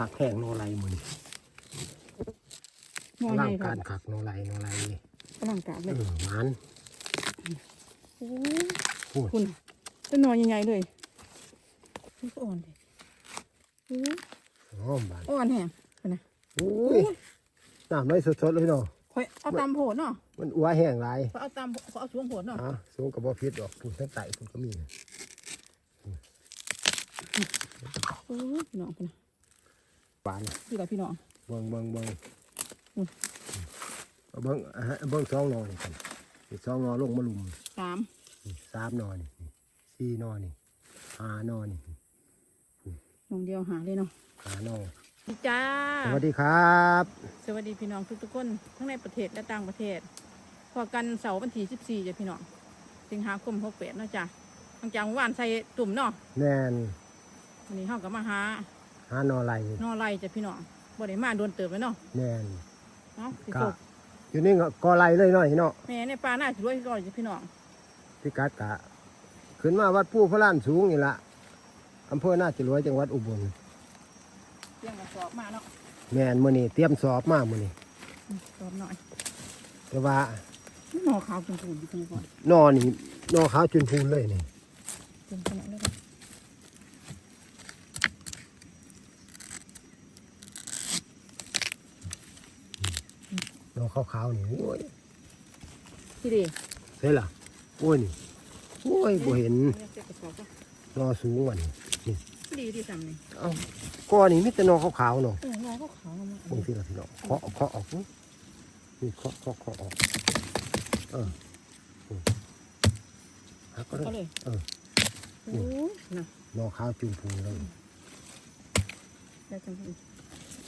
ผักแห้งโนไรมือหม้อใหร่าญ่งครักาบรขักโนไรโนไรกำลังกาดเอเลยอมันโอ้โอ้ยคุณเป็นหนอนใหญ่ๆเลยนี่ก็อ่อนเลยโอ้หอมบานอ่อนแห้งไปนะโอ้ยน้ำไม่สดๆเลยเนาะคอยเอาตามโผล่เนาะมันอัวแห้งหลายคอยเอาตามคอยเอาช่วงโผล่เนาะอะสูงกับบ่พิษดอกพุ่นทั้งไตพุ่นก็มีโอ้ยพี่น้องไปนะ ปานพี่กับพี่น้องเบิ่งเบิ่งเบิ่งอุ้ยเอาเบิ่งอะฮะเบิ่งสองหนอนี่กันนี่สองหนอลงมาลุมสามนี่สามหนอนี่นี่สี่หนอนี่ห้าหนอนี่น้องเดียวหาเลยเนาะห้าหนอดีจ้าสวัสดีครับ สวัสดีพี่น้องทุกๆคนทั้งในประเทศและต่างประเทศพอกันเสาร์วันที่14จ้ะพี่น้องสิงหาคม68เนาะจ้ะหลังจากเมื่อวานใส่ตุ่มเนาะแน่นวันนี้เฮาก็มาหา ห้าหนอไรนอไล่จ้ะพี่น้องบ่ได้มาโดนเติบแล้วเนาะแน่นเนาะสิกะตกอยู่นี่ก็กอไรเลยหน่อยเนาะแม่ในป่าหน้าสิรวยก่อนจ้ะพี่น้องพิกัดกะขึ้นมาวัดผู้พระล้านสูงนี่ละอำเภอน่าจะรวยจังหวัดอุบลเตรียมกระสอบมาเนาะแม่นมื้อนี้เตรียมสอบมามื้อนี้อืมสอบหน่อยแต่ว่าหนอขาวเป็นปูนอยู่ตรงนี้ก่อนนอนี่นอขาวจนพูนเลยนี่เป็นขนาดนั้ นเลยนอขาวๆนี่โอ้ยพี่ดีเห็นล่ะโอ้ยนี่โอ้ยบ่เห็นเตรียมกระสอบก็นอสูงกว่านี่พี่ดีที่ทำนี่เอ้าก้อนี่มีแต่นอขาวๆเนาะเออหนอขาวๆลงมาบางทีเราพี่น้องเคาะเคาะออกนี่นี่เคาะเคาะเคาะออกเอออืมหักก็ก็ได้เลยเออโอ้ยนะนอขาวจุนพูนเลยได้จังเลย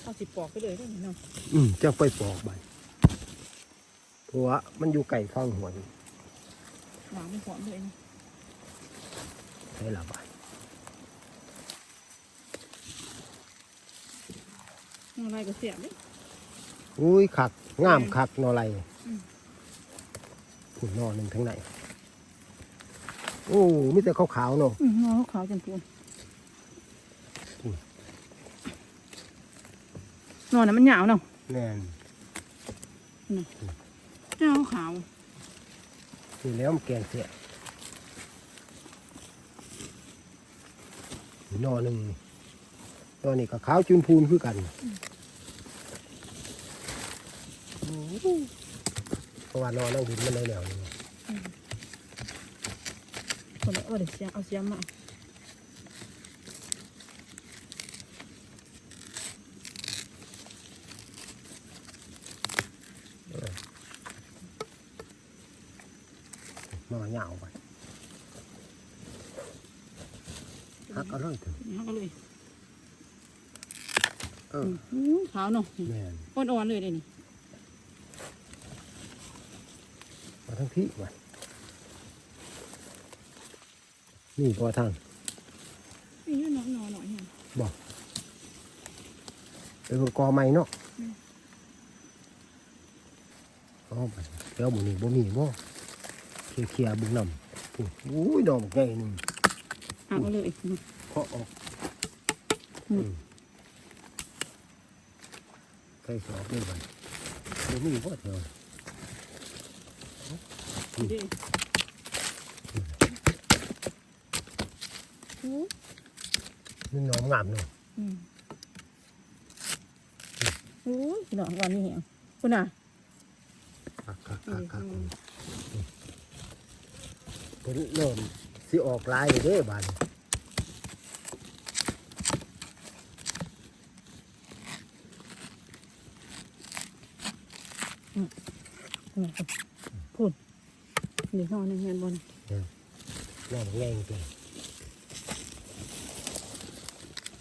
เอาสิปอกไปเลยได้ไหมเนาะอืมจะไปปอกใบ เพราะว่ามันอยู่ไก่ข้างหัวนี่หวานมันหอมเลยนะใช้ละใบหนอไล่ก็เสียบเลยอุ้ยขักงามขักนอไรอืมขุนนอหนึ่งทั้งไหนโอ้มีแต่ขาวๆเนาะอืมหนอขาวๆจนปูนอืมหนอน่ะมันหยาวเนาะแน่น หยาวขาวนี่แล้วมันแกงเสียนอหนึ่งนอนี่ก็ขาวจุนพูนคือกันเพราะว่านอนั่งดินมันได้แล้วนี่คนละเอาเดี๋ยวเสียงเอาเสียงมา นอเหยาวไปหักเอาเลยเถอะเอาก็เลยเอออืมขาวเนาะแม่นอ่อนๆเลยเดี๋ยวนี้มาทั้งที่มานี่พอทางนี่หนอหนอหน่อยเนี่ยเป็นกอไม้เนาะอืมเอาไปเดี๋ยวหมูนี่บ่มีบ่ เคลียร์เคลียร์บุญนำอู้อุ้ยดอกใหญ่หนึ่งเอาก็เลยเคาะออกอืมใส่สอบด้วยกันบ่มีบ่เถอะดีโอ้นี่หน้อมงามเนาะอืมโอ้ยหนอก่อนนี่เหี้ยคุณน่ะคักคักคักคัก เป็นเริ่มสิออกลายเด้บาดนี้นี่ครับพูดเดี๋ยวนอนในเงินบนน้องแง่งจริง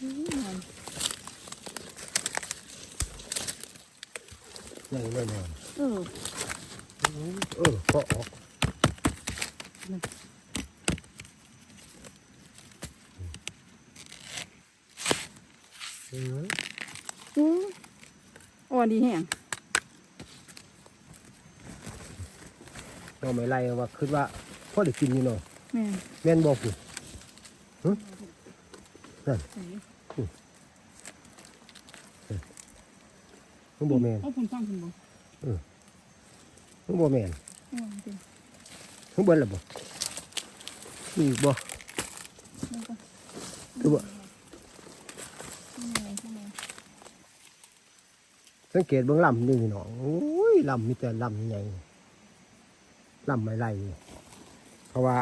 อืมนอนแง่งแน่นอนเออเออเคาะออก นั่นอืมอืออ่อนดีแห้งน้องไม่ไล่ว่าคิดว่าพอได้กินอยู่เนาะแม่นแม่นบอกอยู่ใส่มันบ่แมนเอาคุณฟังคุณบ่มันบ่แมนอืมจริง มันเบิ่นละบ่มีอีกบ่แล้วก็คือบ่ข้างในข้างในสังเกตเบิ่งลำนี่พี่น้องโอ้ยลำมีแต่ลำใหญ่ลำไม่ไรเขาว่า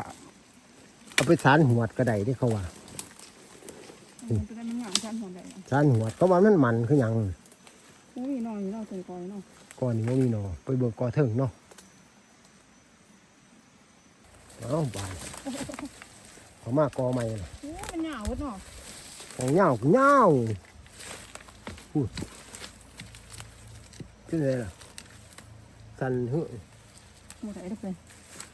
เอาไปสารหัวดก็ได้ที่เขาว่ามันจะได้มันงามชันหัวใดนะสารหัวดเขาว่ามันมันคือหยังอุ้ยน้อยอยู่เนาะตัวก่อยเนาะก่อนนี้บ่มีหนอไปเบิ่งก่อเถิงเนาะเอาบานเขามากอใหม่น่ะโอ้ยมันหยาวเนาะของเหงาก็เหงาพูดขึ้นเลยล่ะสันเฮ้ยหมดไหนได้เป็น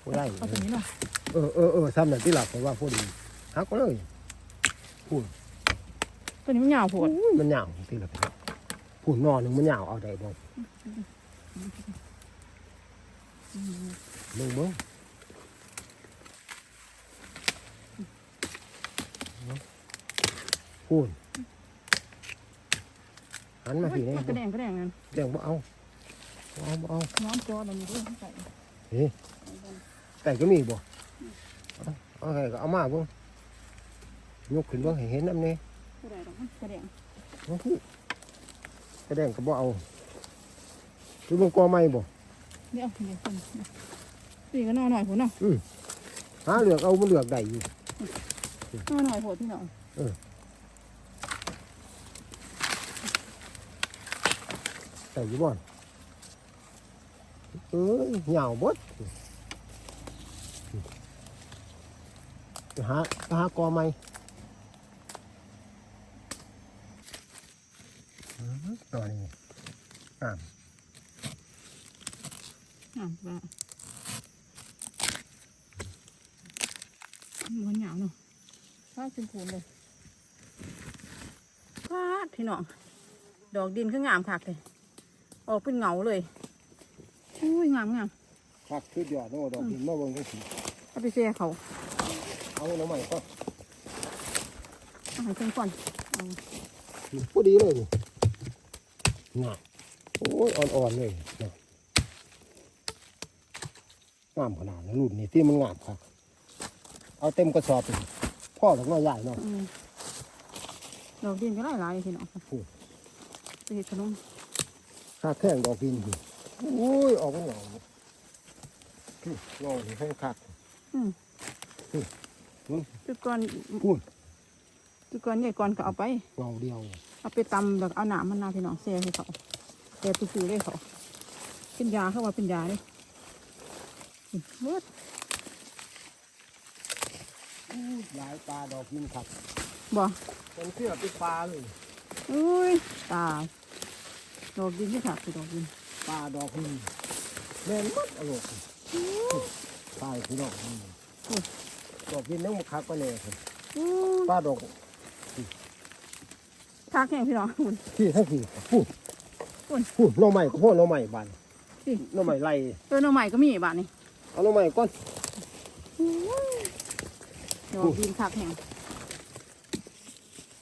บ่ได้เอาตัวนี้เนาะเออเออเออซ้ำนั่นที่หลักเพราะว่าพอดีหักก็เลยตัวนี้มันหยาวโผดอุ้ยมันเหงาที่หลักพูดนอนหนึ่งมันเหงาเอาได้บ่เบิ่งเบิ่ง พูดหันมาสิเนี่ยกระแดงกระแดงนั่นเดี๋ยวบ่เอาบ่เอาบ่เอาน้องกอแบบนี้ด้วยใส่ไก่ก็มีบ่เอาเอาไก่ก็เอามาเบิ่งยกขึ้นเบิ่งให้เห็นน้ำนี่กระแดงดอกมันกระแดงเอาคือกระแดงก็บ่เอาคือมันกอไม้บ่เดี๋ยวเดี๋ยวคนตีก็นอนหน่อยผุนเนาะหาเหลือกเอามันเหลือกได้อยู่นอนหน่อยผุนที่เนา ใส่ยู่บ่อนเอ้ยเหงาบดไปหาไปหากอไม้อื้อหือตัวนี้อ่ามอะว่ามันหยาวเนาะฟ้าเป็นผูนเลยฟ้าดพี่น้อง ดอกดินคืองามคักเลย ออกเป็นเหงาเลยอุ้ยงามงามคักคือยอดโน้ดอกดินมาเบิ่งจังซี่เอาไปแช่เขาเอาหน่อไม้ก็เอาให้เพิ่นก่อนเอาพอดีเลยนี่งามโอ้ยอ่อนๆเลยนะงามขนาดนั้นรุ่นนี้ที่มันงามครับ เอาเต็มกระสอบเลยพ่อถึงน้อยใหญ่เนาะอืมดอกดินก็หลายหลายๆพี่น้องโอ้ไปเห็ดขนม ค่าแข้งดอกดินดิโอ้ยออกมาเหงาพี่งอนี่ให้คักจุดก่อนพูดจุดก่อนใหญ่ก่อนก็เอาไปเงาเดียว เอาไปตำแล้วเอาหนามมันนาพี่น้องแซ่ให้เขาแซ่ตื้อๆเลยเขาเป็นยาเข้ามาเป็นยาเลยอืมเบิดหลายปลาดอกดินครับบ่เป็นเสื้อเป็นปลาเลยอุ้ยตาย ดอกดินที่ขาดคือดอกดินปลาดอกดินแม่นมัดอร่อยตายพี่น้องนี่ดอกดินนั่งมาคักไปเลยครับอู้ปลาดอกคักแห้งพี่น้องคุณที่ทั้งที่พูดพูดพูดหน่อใหม่ก็พ่อหน่อใหม่บานสิหน่อใหม่ไล่เออหน่อใหม่ก็มีบ้านนี่เอาหน่อใหม่ก่อนดอกดินคักแห้ง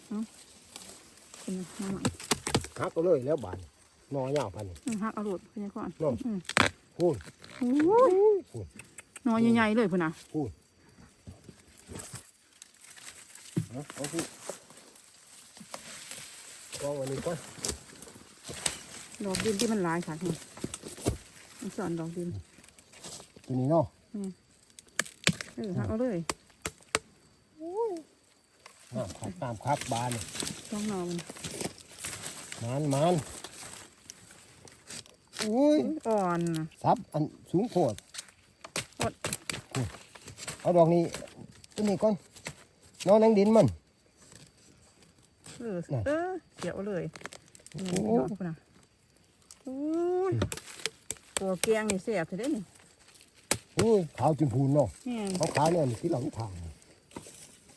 เอาเป็นหน่อใหม่หักก็เลยแล้วบานห นอยาวพันอืมหักเอาโหลดพี่ก่อนน้องอืมพูดโอ้ยหนอใหญ่ๆเลยพุ่นน่ะเอาเอาพูดกองอันนี้ก่อนดอกดินที่มันหลายค่ะนี่มันสอนดอกดินตัวนี้เนาะเออหักเอาเลยน้ำคักน้ำคักบานต้องนอนมันมันมัน อุ้ยอ่อนน่ะซับอันสูงโคตรอดเอาดอกนี้ตัวนี้ก่อนนอนนังดินมันเออน่ะเออเขียวเลยโอ้นี่ดอกพุ่นน่ะอุ้ยตัวแกงนี่แซ่บจะได้นี่อุ้ยขาวจนพูนเนาะแม่นเขาขาวเนี่ยนี่ที่หลังทาง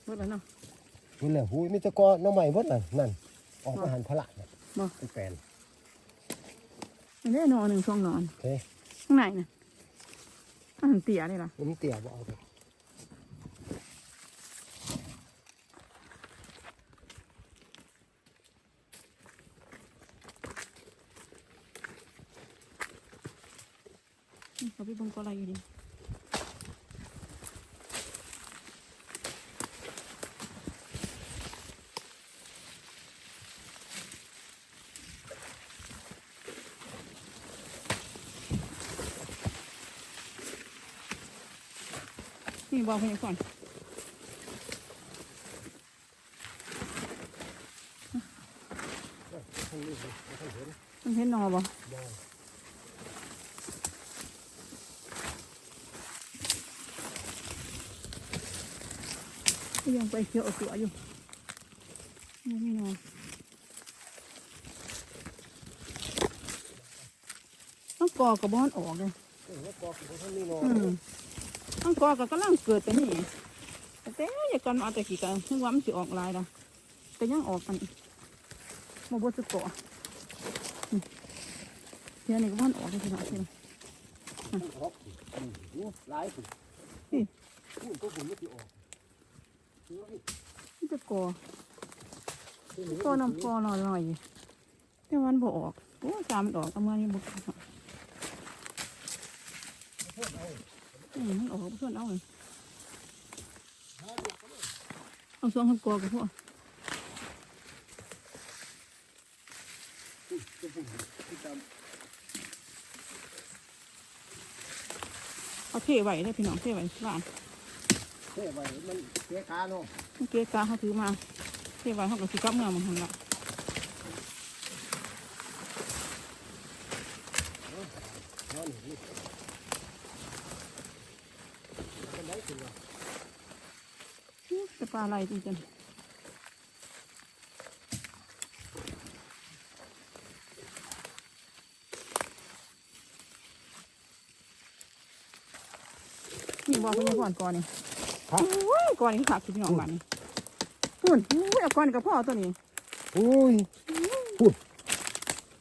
เบิดแล้วเนาะนี่แหละหูยมีแตะกอน้องใหม่เบดน่ะนั่นออกมาหันพละน่ะบ่เป็นแฟน เด้นอนหนึ่งช่วงนอนเฮ้ยข้างในน่ะอันเตี๋ยนี่ล่ะผมเตี๋ยบ่เอาไปเขาไปบงกอะไรอยู่ดิ บอกให้ก่อนท่านนี่ท่านเห็นมันเห็นหนอบ่ยังไปเที่ยวเอาตัวอยู่ยังไม่นอนต้องกอกับบอนออกเลยออแล้วกอกของท่านนี่นอน อืมต้องกอกับกำลังเกิดไปนี่แต่แต่อย่าก่อนมาเอาแต่กี่กันถึงว่ามันสิออกลายละแต่ยังออกกันมาบดสุดกออืมเดี๋ยวนี้ก็บอนออกเลยทีละทีละลายสินี่พูดก็ผมไม่ติออกมันจะกอกอน้ำกอลอยๆอยู่แต่วันบ่ออกโอ้สามมันออกแต่เมื่อนี้บ่ออกอื มมันออกเพื่อนเอาเลยเอาสองคนกอกับพวกที่ตามเอาเทไว้ได้พี่น้องเทไว้บ้านเท่ไว้มันเสียขาเนาะเมื่อกี้กาเขาถือมาเทไว้เขาก็สิกลับเมืองมันหันละ นอนนี่เป็นไรสิวะ จะ ปลาอะไรจริงๆนี่บอกเพื่อนก่อนก่อนนี่ครับโอ้ยก่อนนี่ขาดพี่น้องบ้านนี่พุ่นโอ้ยเอาก่อนกับพ่อตัวนี้โอ้ย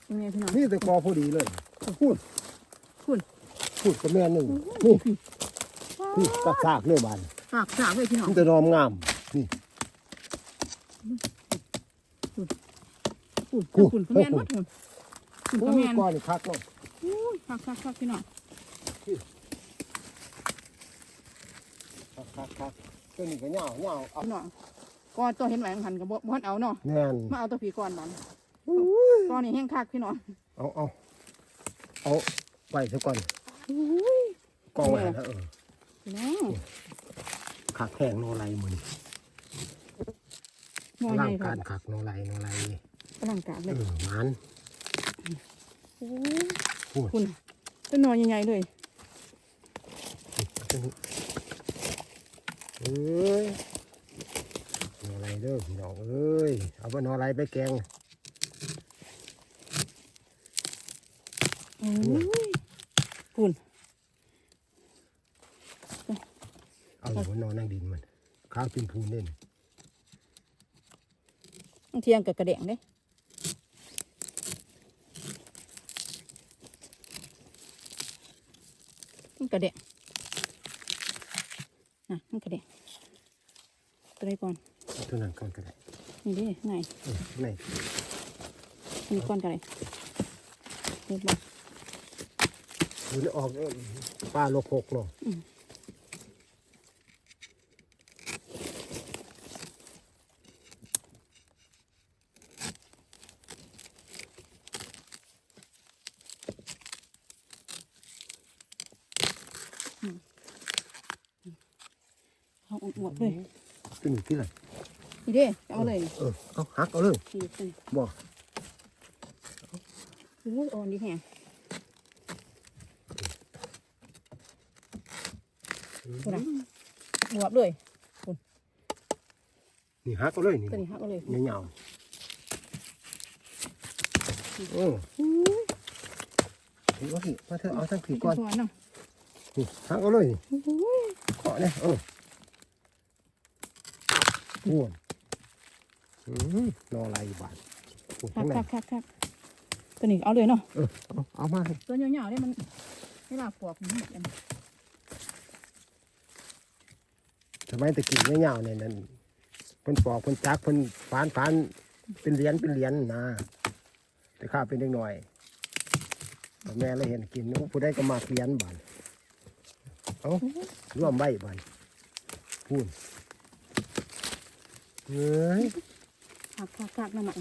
ยังไงพี่น้องนี่แต่กอพอดีเลยพูดพูดพูดกับแม่หนึ่งนี่พี่นี่กระซากเลยบานฝากฝากไว้พี่น้องมันจะนอมงาม นี่ฝุ่นพูดฝุ่นก็แม่นหมดฝุ่นฝุ่นโอ้ก็ยแม่นก้อนนี่คักเนาะโอ้ยฝากฝากฝากพี่น้องคักคักคักตัวนี้ก็เหงาเหงาเอาพี่น้องก่อนตัวเห็นแหวนหันกับบ่อนเอาเนาะแน่นมาเอาตัวผีก่อนมันโอ้ยก่อนนี่แห้งคักพี่น้องเอาเอาเอาไว้ซะก่อนโอ้ยกองไว้นะเออพี่น้องคักแข้งโนไรมือนี่หน่อยร่าใหงญ่กาค่ะรคักโนไรโนไรกำลังกาดเอเลยอมันโอ้พูดคุณเป็นหน่อยใหญ่ๆเลยตัวนี้เอ้ยโนไรเด้อพี่น้องเอ้ยเอาไปโนไรไปแกงโอ้ยคุณเอาอยู่บนนอนนั่งดินมันข้าวกินพูนเล่นต้องเทียงกับกระเดงเด้มันก ระเดงนะมันกระเดงตัวไหนก่อนเอาตัวนั้นก่อนก็ได้นี่ดิไหนเออไหนอันนี้ก่อนกันเลยเรียบร้อยดูนี่ออกเอ้ยป้าโลกหกเนาะ เอาอวดๆเลย ตัวนี้ ที่ไหนนี่เด้เอาเลยนี่เออเอาหักเอาเลยนี่ตัวนี้บ่โอ้ยอ่อนดีแฮงตัวนั้นอวดเลยนี่หักเอาเลยนี่ตัวนี้หักเอาเลยเหนียวๆโอ้ถือว่าสิมาเถอะเอาทั้งผีก่อนก่อนเนาะนี่หักเอาเลยนี่โอ้ยเกาะเนี่ยเออโอ้ยอืมนอลายบาทโอ้ยคัข้ากงในคักคักคักตัวนี้เอาเลยเนาะเออเอาเอามาให้ตัวยาวๆเนี่ยมันเวลาปอกมันเหมือนกันสมัยตะกี้เนี่ยยาวเนี่ยนั่นเพิ่นปอกเพิ่นจักเพิ่นฟานฟานเป็นเหรียญเป็นเหรียญนะแต่ข้าเป็นเด็กหน่อยแม่เลยเห็นกินโอ้ผู้ใดก็มาเขียนบานเอาร่วมใบบันพูน เฮ้ยหักหักหักนั่นแหละ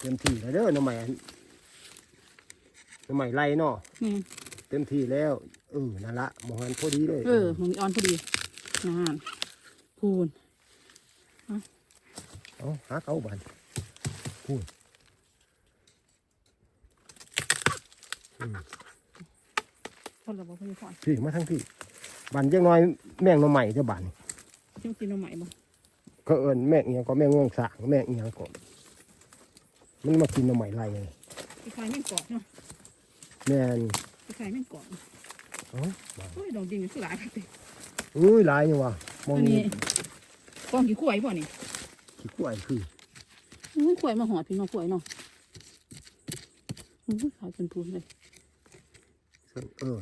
เต็มที่แล้วเด้อหน้ำใหม่อันหน้ำใหม่ไรเนาะนี่เต็มที่แล้วเออนั่นละหมองหันพอดีเลยเออมันมีออนพอดีนานพูนเอาหาเขาบันพูนอืมคนเราบอกเพื่อนก่อนพี่มาทั้งพี่บันยังน้อยแม่งหน้ำใหม่เจ้าบันชิมกินเอาใหม่บ่ ก็เอินแม่งเอียงก็แม่งง่วงสางแม่งเอียงก็มันมากินหน้ำใหม่ไรไงไอ้ไข่แม่งกรอบเนาะแม่นไอ้ไข่แม่งกรอบเอ้าบันโอ้ยดอกดินนี่คือหลายครับเต้อุ้ยหลายอยู่ว่ะมองอันนี่นี้กองกี่ขวายบ่นี่ขี้กล้วยคืออุ้ยขวายมาหอดพี่น้องขวายเนาะอุ้ยขายเป็นพูนเลยเออ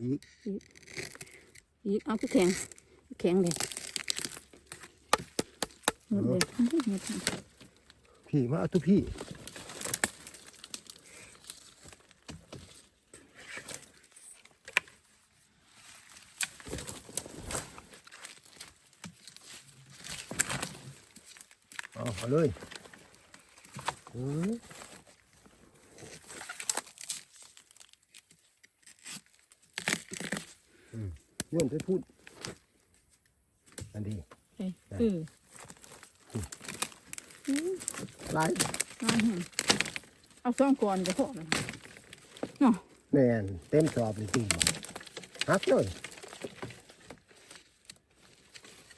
อีกอีกเอาคือแข็งแข็งเลย หมดเลยหมดพี่มาเอาทุกพี่เอาเอาเลยอืมอืมโยนไปพูดอันดีเอ้ยเอออุ้ย หลายงานเห็นเอาซ่องก่อนก็พอแล้วเนาะแม่นเต็มสอบเลยจริงบ่ฮักเลย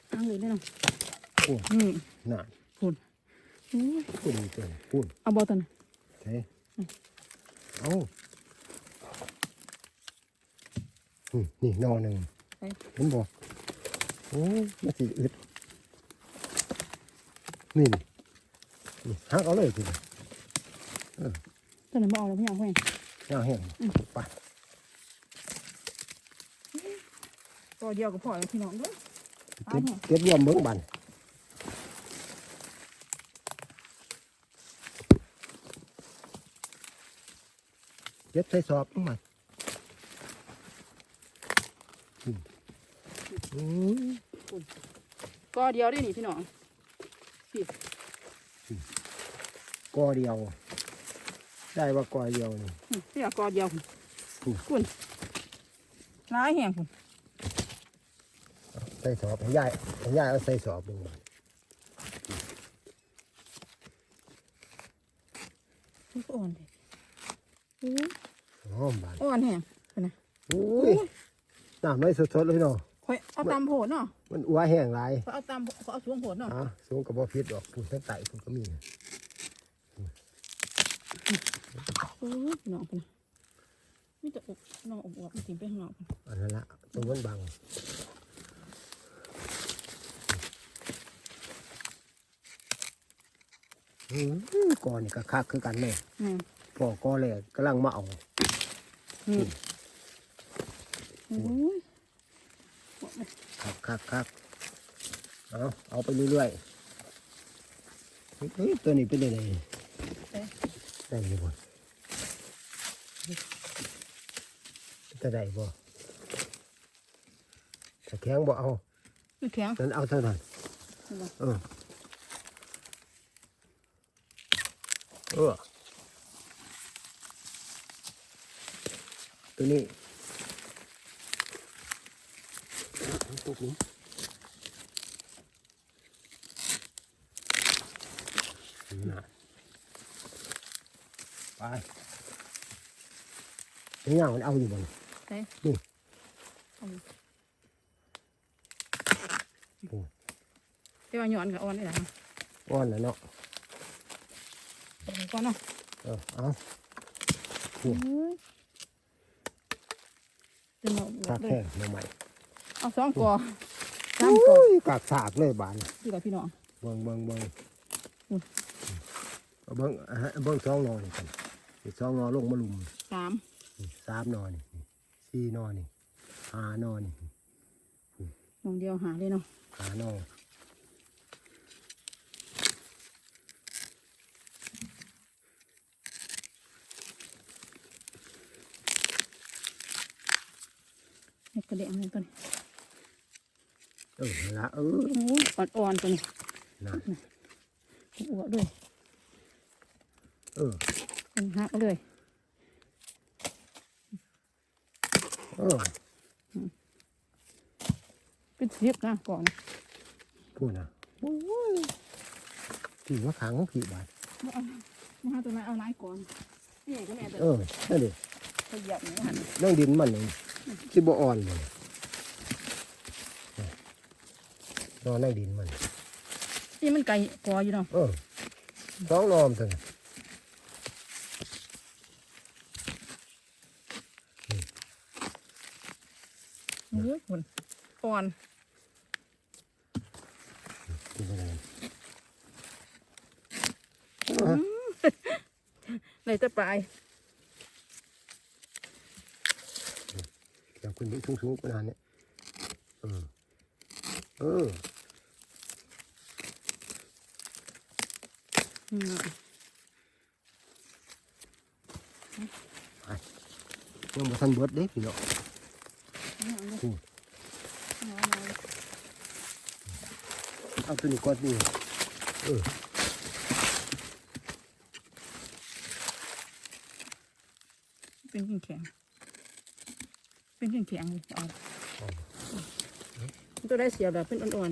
เอาเลยได้เนาะโอ้อืมน่ะอุ้ยพูดดีเกินพูดเอาบอตันใช่เอาอืมนี่นอหนึ่งเห็นบ่โอ้ยมาสิอึดนี่ นี่นี่ฮักเอาเลยทีเดียวตอนนั้นบเอาแล้วพี่เอาแห้งย่างแห้งไปตัวเดียวก็พอแล้วพี่น้องเด้อเก็บเก็บรวมเบิ้งบันเก็บใส่สอบลงมาอืมอืมก็เดียวได้นี่พี่น้อง กอเดียว ได้ว่ากอเดียวนี่อืมพี่เอากอเดียวคุณอืมคุณร้ายแห้งคุณใส่สอบให้ยายให้ยายเอาใส่สอบลงมามันก็อ่อนเลยอุ้ยหอมบานอ่อนแห้งอุ้ยน้ำไม่สดๆเลยเนาะข่อยเอาตามโผล่เนาะมันอัวแห้งหลายข่อยเอาตามข่อยเอาสวงโผล่เนาะอะสูงกับบ่พิษดอกปูนทั้งไตปูนก็มี อุ้ยพี่น้องคุณนี่จะอบน้องอบอวบมันถิ่มไปข้างนอกพุ่นอันนั้นละตรงนั้นบังอืมก่อนนี่ก็คักคือกันเลยอืมพ่อก็เลยกำลังมาเอานี่อุ้ยคักคักคักเอาเอาไปเรื่อยๆเฮ้ยตัวนี้เป็นยังไงได้ไหมบ่ จะได้บ่ถ้าแข็งบ่เอานี่แข็งนั้นเอาเท่านั้นเห็นบ่เออเออตัวนี้ตัวนี้นะไปนี่ย่างมันเอาอยู่บ นเอ้ยนี่เอาอยู่แต่ว่าหย่อนกับอ่อนนี่แหละก้อนแล้วเนาะก่อนเนาะเออเอาอุ้ยเดี๋ยวเราคักเลแค่ยมาใหม่เอาสองกอสามกออุ้ยกากสากเลยบานดีกว่าพี่น้อง เบิ่งเบิ่งเบิ่งอืมเอาเบิ่งอะฮะเบิ่งสองหนอนี่กันนี่สองหนอลงมาลุมสาม นี่สามหนอนี่นี่ สี่นอนี่หานอนี่นองเดียวหาเลยเนาะหานอนกระเดงเลยก่อนเออละเอออ่อนๆตัวนี้นะอ้วด้วย เออหาเลย เออเป็นเสียบนะก่อนพูดนะโอ้ยผีว่าขังผีบาดมาเอามาหาตัวนั้นเอาไม้ก่อนนี่ก็แม่แต่เออนั่นดิขยับนี่หันนั่งดินมันนี่สิบ่อ่อนเลยนอนนั่งดินมัน นี่มันไก่กออยู่เนาะเออสองนอมเถอะ อ้ยคนอ่อนกินไปเลยในตะปลายเดี๋ยวคุณยิ่งสูงๆขนาดนี้เออเอออืมยังบ่ทันเบิดเด้พี่น้อง เอาเลยอืมเอาเลยเอาตัวนี้ก่อนนี่เออเป็นแข็งแข็งเป็นแข็งแข็งเลยเอาตัวได้เสียแบบเป็นอ่อน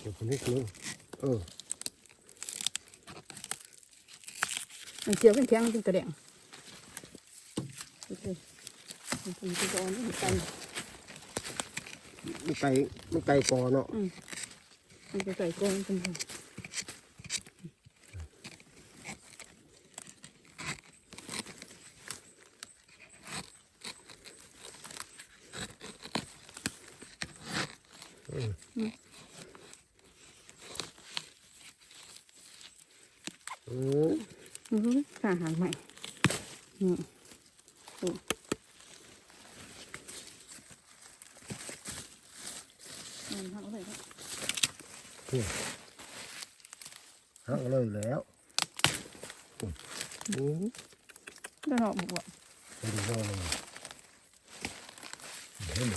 เดี๋ยวคุณให้สูงเออๆมันเสียวแข็งแข็งมันเป็นกระเดงโอเคมันเป็นตัวอ่อนมันไก่ มันไก่มันไก่กอเนาะมันเป็นไก่กอเป็นไงม รู้ข้าหางใหม่นี่โอ้ มันทำอะไรก็หักเลยแล้วอืมได้หรอกบอกว่าไปดูนอกเลยเห็นไหม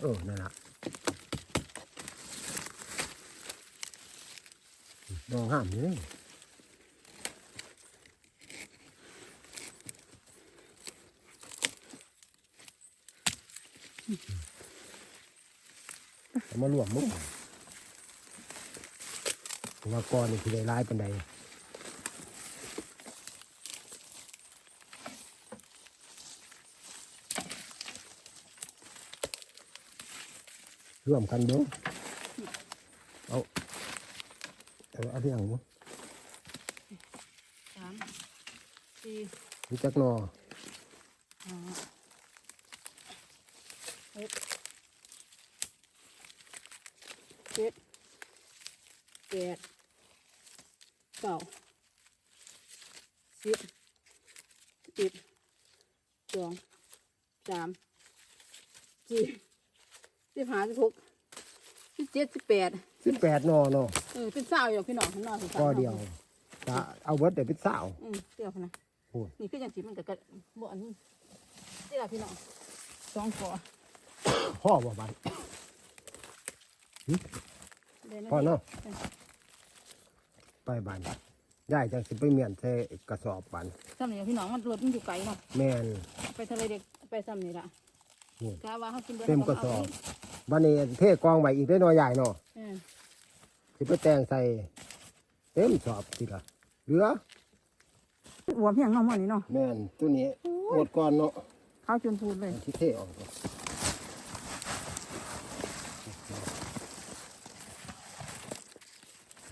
เออนั่นละดองห้ามอยู่นี่เมารวมมั้งผมว่าก้อนนี่คือได้ร้ายปันใดร่วมกันเด้อเอาเอาเอาที่หลังมั้งสามสี่มีจักหนอ ห้าหก เจ็ดแปดเก้าสิบสิบสองสามสี่สิบห้าสิบหกสิบเจ็ดสิบแปดสิบแปดหนอเนาะเออเป็นสาวอยู่พี่น้องข้างนอกเป็นสาวก็เดียวจะเอาเบิร์ดเดี๋ยวเป็นสาวอืมเดียวพะนะโอ้ยนี่คืออย่างที่มันกับกระบ่อันนี้นี่แหละพี่น้องสองก่อพ่อบ่บันเดี๋ยวนะ พ่อเนาะไปบันได้จังสิไปเมียนใส่กระสอบบันซ้ำนี่พี่น้องมันรถมันอยู่ไกลเนาะแม่นไปทะเลเด็กไปซ้ำนี่ละนี่กะว่าเขากินเดือนเต็มกระสอบบันนี้เทกองไว้อีกได้น้อยใหญ่เนาะเออสิไปแต่งใส่เต็มสอบสิละเหลือหัวเพียงน้องมันนี่เนาะแม่นตัวนี้หมดก่อนเนาะเขาจนพูดเลยที่เทออกเนาะ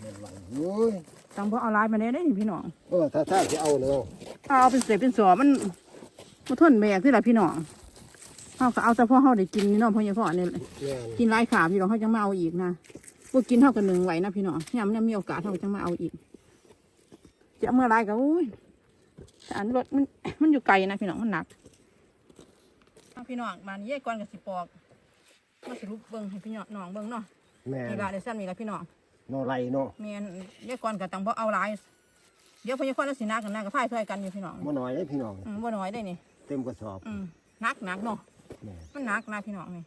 แม่นไหว โอ้ยตังพอเอาลายมาได้ได้นี่พี่น้องเออถ้าถ้าจะเอาเนาะเอาเป็นเศษเป็นสอบมันมันทนแบกที่ละพี่น้องเขาก็เอาแต่พ่อเขาได้กินนี่เนาะพ่อยังพ่อเนี่ยแม่นกินหลายขาพี่น้องเขาจังมาเอาอีกนะพวกกินเท่ากันหนึ่งไหวนะพี่น้องยามเนี่ยมีโอกาสเขาจังมาเอาอีก จะเอามื่อไรก็อุ้ยแต่อันรถมันมันอยู่ไกลนะพี่น้องมันหนักเอาพี่น้องมานเย่ก่อนกับสิปอกมาสรุปเบิ้งให้พี่น้องน้องเบิ้งเนาะแม่นนี่ละเดี๋ยวสั้นนี่ละพี่น้อง นอไรเนาะเมียนเย่ก่อนกับตังบ่เอาหลายเดี๋ยวพญาคอนแล้วสินักกันนะกับพ่ายช่วยกันอยู่พี่น้องบ่น้อยได้พี่น้องอืมบ่น้อยได้นี่เต็มกระสอบอืมนักนักเนาะแม่มันหนักนะพี่น้องนี่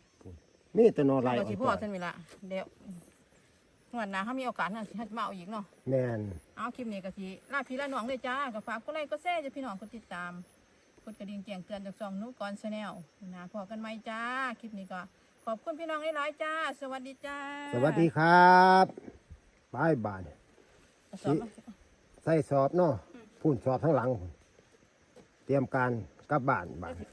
มีแต่นอไรเราอ่อสินพ่อๆท่านเวลาเดี๋ยวงวดหน้าเขามีโอกาสน่าสิให้มาเอาอีกเนาะแม่นเอาคลิปนี้ก็สิลาพี่ลาน้องเลยจ้าก็ฝากกดไลค์กดแชร์จะพี่น้องกดติดตามกดกระดิ่งแจ้งเตือนจากช่องนุกรชาแนลนะพอกันไหมจ้าคลิปนี้ก็ขอบคุณพี่น้องหลายๆจ้า สวัสดีจ้า สวัสดีครับ บายบายสอบมาใส่สอบเนาะพูนสอบทั้งหลัง เตรียมการกลับบ้านบ้านเดี๋ยว